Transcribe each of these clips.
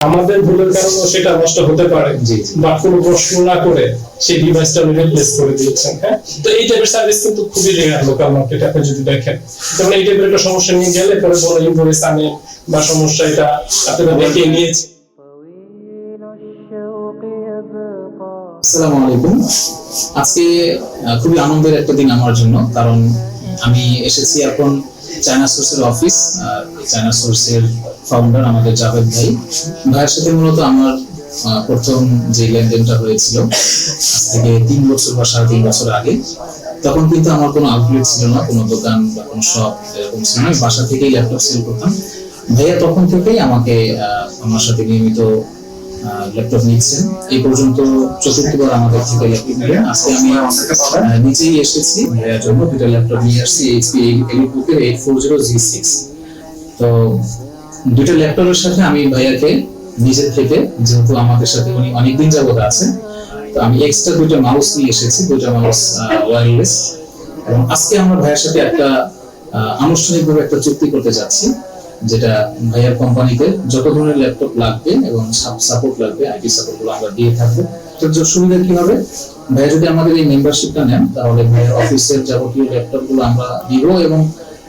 আমাদের ভুলের কারণে সেটা নষ্ট হতে পারে। বা কোনো প্রশ্ন না করে সেই ডিভাইসটা উনি রিপ্লেস করে দিয়েছেন হ্যাঁ? তো এই টাইপের সার্ভিস কিন্তু খুবই রেয়ার লোকাল মার্কেটে আপনি যদি দেখেন। যেমন এই টাইপের একটা সমস্যা নিয়ে গেলে পরে বড় ইনভয়েস আনেন বা সমস্যা এটা আপনারা দেখিয়ে নিয়েছে আসসালামু আলাইকুম। আজকে খুবই আনন্দের একটা দিন আমার জন্য কারণ আমি এসেছি এখন চায়না সোর্সের অফিস চায়না সোর্সের ফাউন্ডার আমাদের জাভেদ ভাই। ভাইয়ের সাথে মূলত আমার প্রথম যে লেনদেনটা হয়েছিল, আজ থেকে তিন বছর বা সাড়ে তিন বছর আগে, তখন কিন্তু আমার কোনো আউটলেট ছিল না, কোনো দোকান বা কোনো শপ এরকম ছিল না। বাসা থেকেই ল্যাপটপ সেল করতাম। ভাইয়া তখন থেকেই আমাকে আমার সাথে নিয়মিত ল্যাপটপ নিচ্ছেন। এই পর্যন্ত চতুর্থবার আমাদের থেকে ল্যাপটপ নিলেন আজকে আমি নিজেই এসেছি ভাইয়ার জন্য দুটো ল্যাপটপ নিয়ে আসছি HP এলিটবুকের eight four zero G six তো দুটো ল্যাপটপের সাথে আমি ভাইয়াকে, নিজের থেকে, যেহেতু আমাদের সাথে উনি অনেকদিন যাবত আছে, তো আমি এক্সট্রা দুটো মাউস নিয়ে এসেছি দুটো মাউস ওয়্যারলেস এবং আজকে আমরা ভাইয়ের সাথে একটা আনুষ্ঠানিকভাবে একটা চুক্তি করতে যাচ্ছি। যেটা ভাইয়ার কোম্পানিতে যত ধরনের ল্যাপটপ লাগবে এবং সাপোর্ট লাগবে আইটি সাপোর্টগুলো আমরা দিয়ে থাকব। তো সুবিধা কি হবে? ভাইয়া যদি আমাদের এই মেম্বারশিপটা নেন, তাহলে ভাইয়ের অফিসের যাবতীয় ল্যাপটপগুলো আমরা দিব এবং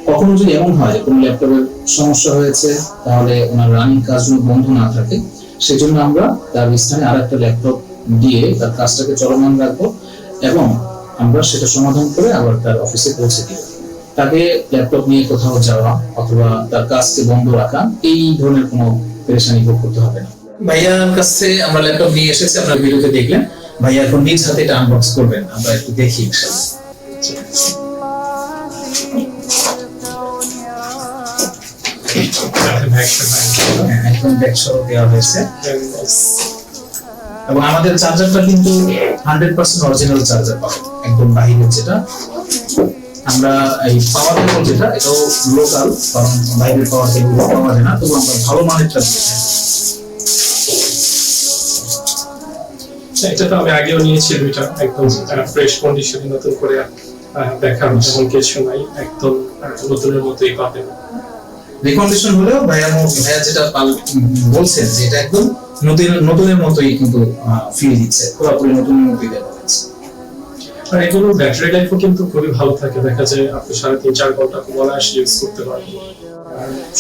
কখনো যদি এমন হয় কোনো ল্যাপটপের সমস্যা হয়েছে, তাহলে ওনার রানিং কাজগুলো বন্ধ না থাকে, সেজন্য আমরা তার স্থানে আর একটা ল্যাপটপ দিয়ে তার কাজটাকে চলমান রাখব এবং আমরা সেটা সমাধান করে আবার তার অফিসে পৌঁছে দিব। তাকে ল্যাপটপ নিয়ে কোথাও যাওয়া অথবা তার কাজকে বন্ধ রাখা, এই ধরনের কোনো পেরেশানি ভোগ করতে হবে না। ভাইয়ার কাছে আমরা ল্যাপটপ নিয়ে এসেছি, আপনার ভিডিওতে দেখলেন। ভাইয়া এখন নিজ হাতে এটা আনবক্স করবেন, আমরা একটু দেখি এবং আমাদের চার্জারটা কিন্তু হান্ড্রেড পার্সেন্ট অরিজিনাল চার্জার পাবো, একদম বাহিরের যেটা। আমরা এই পাওয়ার কেবল যেটা এটাও লোকাল কারণ বাইরের পাওয়ার কেবল পাওয়া যায় না তবু আমরা ভালো মানেরটা দিয়ে থাকি। এটা তো আমি আগেও নিয়েছি দুইটা একদম ফ্রেশ কন্ডিশনে নতুন করে দেখার তেমন কিছু নাই একদম নতুনের মতোই পাবেন রিকন্ডিশন হলেও ভাইয়া ভাইয়া যেটা বলছেন যে এটা একদম নতুন নতুনের মতোই কিন্তু ফিল দিচ্ছে পুরোপুরি নতুনের মতোই দেওয়া ব্যাটারি লাইফও কিন্তু খুবই ভালো থাকে। দেখা যায় আপনি সাড়ে তিন চার ঘণ্টা খুব ইউজ করতে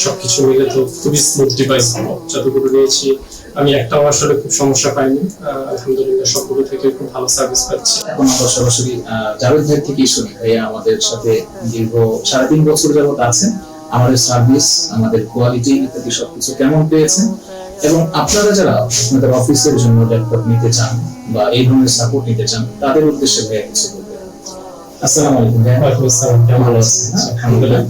সবকিছু মিলে তো খুবই স্মুথ ডিভাইস যতগুলো নিয়েছি, আমি একটাও আসলে খুব সমস্যা পাইনি। আলহামদুলিল্লাহ সবগুলো থেকে খুব ভালো সার্ভিস পাচ্ছি। এখন আমরা সরাসরি জাভেদ ভাই থেকেই শুনি। ভাইয়া আমাদের সাথে দীর্ঘ সাড়ে তিন বছর আছেন। আমাদের সার্ভিস আমাদের কোয়ালিটি ইত্যাদি সবকিছু কেমন পেয়েছেন? এবং আপনারা যারা আপনাদের অফিসের জন্য ল্যাপটপ নিতে চান বা এই ধরনের সাপোর্ট নিতে চান তাদের উদ্দেশ্যে ভাইয়া কিছু বলবেন। আসসালামু আলাইকুম ওয়ালাইকুম আসসালাম কেমন ভালো আছেন? আছেন? আলহামদুলিল্লাহ।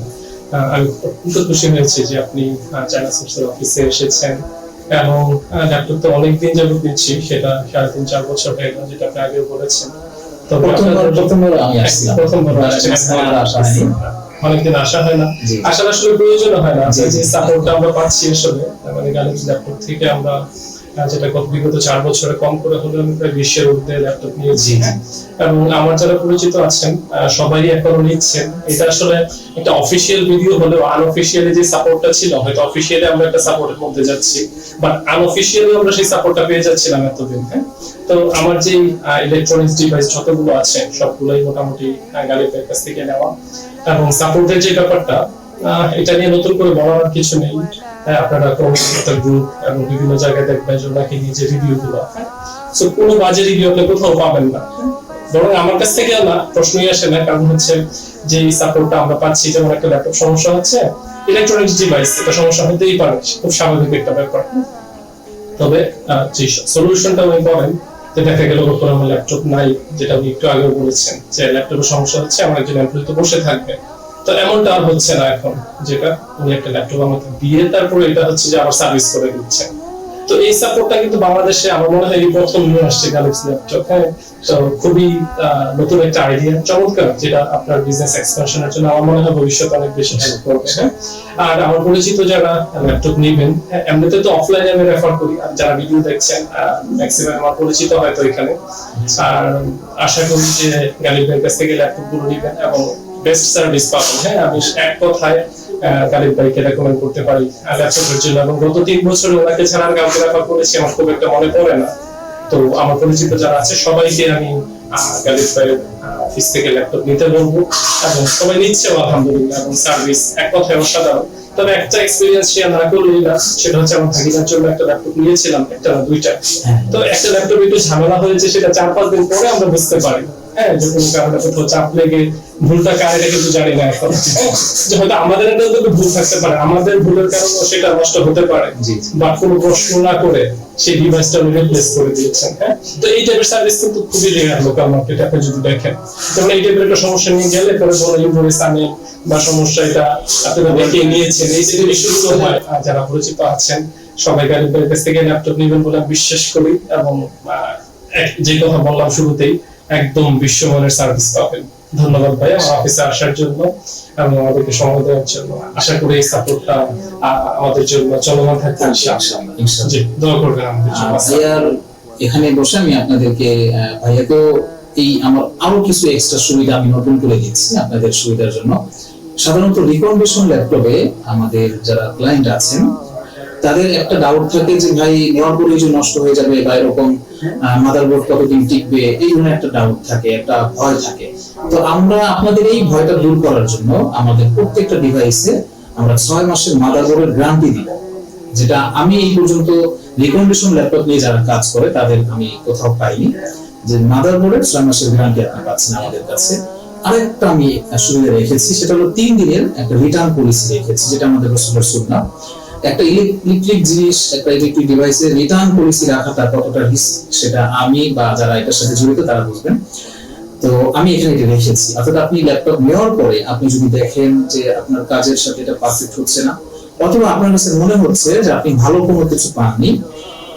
আমি অত্যন্ত খুশি হয়েছি যে আপনি চায়না সোর্সের অফিসে এসেছেন। এবং ল্যাপটপ তো অনেকদিন যাবত নিচ্ছি সেটা সাড়ে তিন চার বছর হয়ে গেল যেটা আপনি আগেও বলেছেন। প্রথমবার প্রথমবার আমি আসছিলাম। প্রথমবার অনেকদিন আসা হয় না। আসার আসলে প্রয়োজন হয় না। যে। সাপোর্টটা আমরা পাচ্ছি আসলে মানে গ্যালাক্সি ল্যাপটপ থেকে আমরা যেটা গত বিগত চার বছরে কম করে হলেও আমি প্রায় বিশ্বের ঊর্ধ্বে ল্যাপটপ নিয়েছি। জি। এবং আমার যারা পরিচিত আছেন সবাই এখনও নিচ্ছেন। এটা আসলে একটা অফিসিয়াল ভিডিও হলেও আনঅফিসিয়ালি যে সাপোর্টটা ছিল হয়তো অফিসিয়ালি আমরা একটা সাপোর্টের মধ্যে যাচ্ছি বাট আনঅফিসিয়ালি আমরা সেই সাপোর্টটা পেয়ে যাচ্ছিলাম এতদিন হ্যাঁ? তো আমার যে ইলেকট্রনিক্স ডিভাইস যতগুলো আছে সবগুলোই মোটামুটি গাড়ির কাছ থেকে নেওয়া। এবং সাপোর্টের যে ব্যাপারটা এটা নিয়ে নতুন করে বলার কিছু নেই। হ্যাঁ, আপনারা কমিউনিটি গ্রুপ এবং বিভিন্ন জায়গায় দেখবেন যে ওনাকে নিয়ে যে রিভিউ গুলো সো কোনো বাজে রিভিউ আপনি কোথাও পাবেন না। বরং আমার কাছ থেকে না প্রশ্নই আসে না। কারণ হচ্ছে যে সাপোর্টটা আমরা পাচ্ছি যেমন একটা ল্যাপটপ সমস্যা হচ্ছে। ইলেকট্রনিক্স ডিভাইস এটা সমস্যা হতেই পারে। খুব স্বাভাবিক একটা ব্যাপার। তবে যে সলিউশনটা উনি করেন যে দেখা গেল ওর আমার ল্যাপটপ নাই, যেটা উনি একটু আগেও বলেছেন যে ল্যাপটপের সমস্যা হচ্ছে, আমার একজন এমপ্লয়ি তো বসে থাকবে। তো এমনটা আর হচ্ছে না এখন, যেটা উনি একটা ল্যাপটপ আমাকে দিয়ে, তারপরে এটা হচ্ছে যে আবার সার্ভিস করে দিচ্ছেন তো এই সাপোর্টটা কিন্তু বাংলাদেশে আমার মনে হয় এই প্রথম নিয়ে আসছে গ্যালাক্সি ল্যাপটপ হ্যাঁ তো খুবই নতুন একটা আইডিয়া চমৎকার যেটা আপনার বিজনেস এক্সপেনশনের জন্য আমার মনে হয় ভবিষ্যতে অনেক বেশি হেল্প করবে হ্যাঁ? আর আমার পরিচিত যারা ল্যাপটপ নেবেন হ্যাঁ, এমনিতে তো অফলাইনে আমি রেফার করি। আর যারা ভিডিও দেখছেন ম্যাক্সিমাম আমার পরিচিত হয়তো এখানে। আর আশা করি যে গালিবের কাছ থেকে ল্যাপটপগুলো নেবেন এবং বেস্ট সার্ভিস পাবেন হ্যাঁ? আমি এক কথায় কালিদ ভাইকে রেকমেন্ড করতে পারি। ল্যাপটপের জন্য এবং গত তিন বছরে ওনাকে ছাড়া আর কাউকে রেফার করেছি আমার খুব একটা মনে পড়ে না। তো আমার পরিচিত যারা আছে সবাইকে আমি ভাইয়ের অফিস থেকে ল্যাপটপ নিতে বলব। এবং সবাই নিচ্ছে আলহামদুলিল্লাহ এবং সার্ভিস এক কথায় অসাধারণ। তবে একটা এক্সপিরিয়েন্স শেয়ার না করলেই না সেটা হচ্ছে আমার ভাগিনার জন্য একটা ল্যাপটপ নিয়েছিলাম একটা না দুইটা। তো একটা ল্যাপটপ একটু ঝামেলা হয়েছে সেটা চার পাঁচ দিন পরে আমরা বুঝতে পারি। হ্যাঁ যে কোনো কারণে কোথাও চাপ লেগে ভুলটা কার এটা কিন্তু জানি না এখন। হ্যাঁ, যে হয়তো আমাদের একটা ভুল থাকতে পারে আমাদের ভুলের কারণে সেটা নষ্ট হতে পারে। জি, জি। বা কোনো প্রশ্ন না করে সেই ডিভাইসটা উনি রিপ্লেস করে দিয়েছেন হ্যাঁ? তো এই টাইপের সার্ভিস কিন্তু খুবই রেয়ার লোকাল মার্কেটে আপনি যদি দেখেন। যেমন এই টাইপের একটা সমস্যা নিয়ে গেলে পরে কোনো ইনভয়েস আনে বা সমস্যা এটা আপনারা দেখে নিয়েছেন এই যে ইস্যুগুলো হয় আর যারা পরিচিত আছেন সবাই গালিবের কাছ থেকে ল্যাপটপ নেবেন বলে বিশ্বাস করি এবং যে কথা বললাম শুরুতেই একদম বিশ্বমানের সার্ভিস পাবেন। ধন্যবাদ ভাই আমার অফিসে আসার জন্য এবং আমাদেরকে সময় দেওয়ার জন্য। আশা করি এই সাপোর্টটা আমাদের জন্য চলমান থাকবে। জি দোয়া করবেন আমাদের জন্য। এখানে বসে আমি আপনাদেরকে আহ, ভাইয়াকেও এই আমার আরও কিছু এক্সট্রা সুবিধা আমি নতুন করে দিচ্ছি আপনাদের সুবিধার জন্য। সাধারণত রিকন্ডিশন ল্যাপটপে আমাদের যারা ক্লায়েন্ট আছেন তাদের একটা ডাউট থাকে যে ভাই নেওয়ার পরে যে নষ্ট হয়ে যাবে বা এরকম মাদারবোর্ড কতদিন টিকবে, এই ধরনের একটা ডাউট থাকে, একটা ভয় থাকে। তো আমরা আপনাদের এই ভয়টা দূর করার জন্য আমাদের প্রত্যেকটা ডিভাইসে আমরা ছয় মাসের মাদারবোর্ডের গ্যারান্টি দিব, যেটা আমি এই পর্যন্ত রিকন্ডিশন ল্যাপটপ নিয়ে যারা কাজ করে, তাদের আমি কোথাও পাইনি, যে মাদারবোর্ডের ছয় মাসের গ্যারান্টি আপনি পাচ্ছেন আমাদের কাছে। আরেকটা আমি সুবিধা রেখেছি, সেটা হলো তিন দিনের একটা রিটার্ন পলিসি রেখেছি, যেটা আমাদের রসুলের সুন্না একটা ইলেকট্রিক জিনিস, একটা ইলেকট্রিক ডিভাইসের রিটার্ন পলিসি রাখা, তার কতটা রিস্ক সেটা আমি বা যারা এটার সাথে জড়িত, তারা বুঝবেন। তো আমি এখানে এটা রেখেছি অর্থাৎ আপনি ল্যাপটপ নেওয়ার পরে আপনি যদি দেখেন যে আপনার কাজের সাথে এটা পারফেক্ট হচ্ছে না, অথবা আপনার কাছে মনে হচ্ছে যে আপনি ভালো কোনো কিছু পাননি,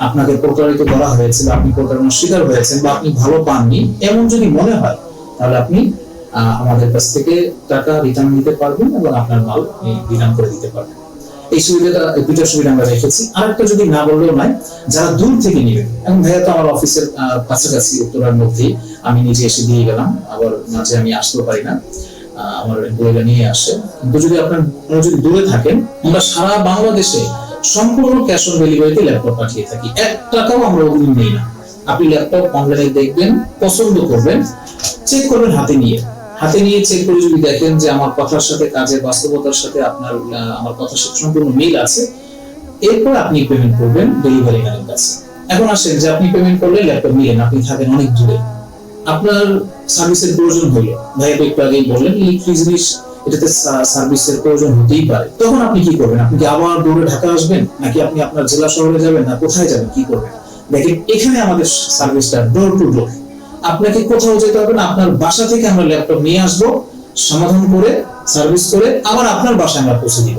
আপনাকে প্রতারিত করা হয়েছে বা আপনি প্রতারণার শিকার হয়েছেন বা আপনি ভালো পাননি, এমন যদি মনে হয়, তাহলে আপনি আমাদের কাছ থেকে টাকা রিটার্ন নিতে পারবেন এবং আপনার মাল রিটার্ন করে দিতে পারবেন। এই সুবিধাটা দুইটা সুবিধা আমরা রেখেছি। আরেকটা যদি না বললেও নয়, যারা দূর থেকে নেবেন এবং ভাইয়া তো আমার অফিসের কাছাকাছি উত্তরার মধ্যেই, আমি নিজে এসে দিয়ে গেলাম, আবার মাঝে আমি আসতেও পারি না আমার বইটা নিয়ে আসে। কিন্তু যদি আপনার যদি দূরে থাকেন, আমরা সারা বাংলাদেশে সম্পূর্ণ ক্যাশ অন ডেলিভারিতে ল্যাপটপ পাঠিয়ে থাকি। এক টাকাও আমরা অগ্রিম নেই না। আপনি ল্যাপটপ অনলাইনে দেখবেন, পছন্দ করবেন চেক করবেন হাতে নিয়ে। হাতে নিয়ে চেক করে যদি দেখেন যে আমার কথার সাথে, কাজের বাস্তবতার সাথে আপনার আমার কথার সাথে সম্পূর্ণ মিল আছে, এরপর আপনি পেমেন্ট করবেন ডেলিভারি ম্যানের কাছে। এখন আসেন যে আপনি পেমেন্ট করলে ল্যাপটপ নিলেন, আপনি থাকেন অনেক দূরে। আপনার সার্ভিসের প্রয়োজন হলো ভাইয়া তো একটু আগেই বললেন ইলেকট্রিক জিনিস, এটাতে সার্ভিসের প্রয়োজন হতেই পারে। তখন আপনি কি করবেন? আপনি কি আবার দৌড়ে ঢাকা আসবেন? নাকি আপনি আপনার জেলা শহরে যাবেন? না, কোথায় যাবেন? কি করবেন? দেখেন, এখানে আমাদের সার্ভিসটা ডোর টু ডোর আপনাকে কোথাও যেতে হবে না, আপনার বাসা থেকে আমরা ল্যাপটপ নিয়ে আসব, সমাধান করে সার্ভিস করে, আবার আপনার বাসায় আমরা পৌঁছে দিব।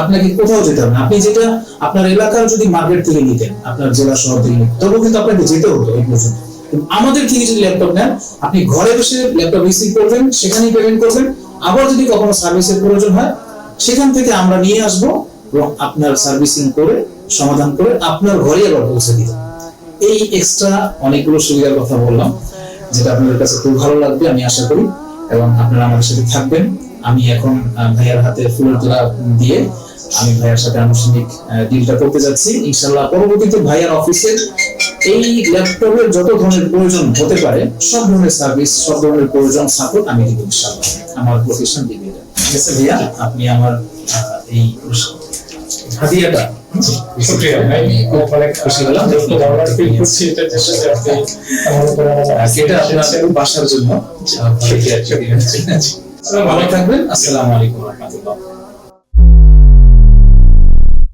আপনাকে কোথাও যেতে হবে না। আপনি যেটা আপনার এলাকার যদি মার্কেট থেকে নিতেন, আপনার জেলা শহর থেকে নিতেন, তবুও কিন্তু আপনাকে যেতে হতো এই পর্যন্ত। আমাদের থেকে যদি ল্যাপটপ নেন, আপনি ঘরে বসে ল্যাপটপ রিসিভ করবেন, সেখানেই পেমেন্ট করবেন। আবার যদি কখনো সার্ভিসের প্রয়োজন হয়, সেখান থেকে আমরা নিয়ে আসব এবং আপনার সার্ভিসিং করে, সমাধান করে আপনার ঘরে আবার পৌঁছে দিব এই এক্সট্রা অনেকগুলো সুবিধার কথা বললাম। যেটা আপনাদের কাছে খুব ভালো লাগবে, আমি আশা করি। এবং আপনারা আমাদের সাথে থাকবেন। আমি এখন ভাইয়ার হাতে ফুলের তোলা দিয়ে আমি ভাইয়ার সাথে আনুষ্ঠানিক ডিলটা করতে যাচ্ছি। ইনশাল্লাহ পরবর্তীতে ভাইয়ার অফিসের এই ল্যাপটপের যত ধরনের প্রয়োজন হতে পারে, সব ধরনের সার্ভিস সব ধরনের প্রয়োজন সাপোর্ট আমি দিব ইনশাল্লাহ আমার প্রফেশন দিবে। ঠিক আছে ভাইয়া? আপনি আমার এই হাদিয়াটা শুক্রিয়া ভাই অনেক খুশি হলাম। খুব ফিল করছি এটা যে আপনি আমার উপর আমার এটা আপনার বাসার জন্য। শুক্রিয়া, শুক্রিয়া। ভালো থাকবেন। আসসালামু আলাইকুম রহমতুল্লাহ।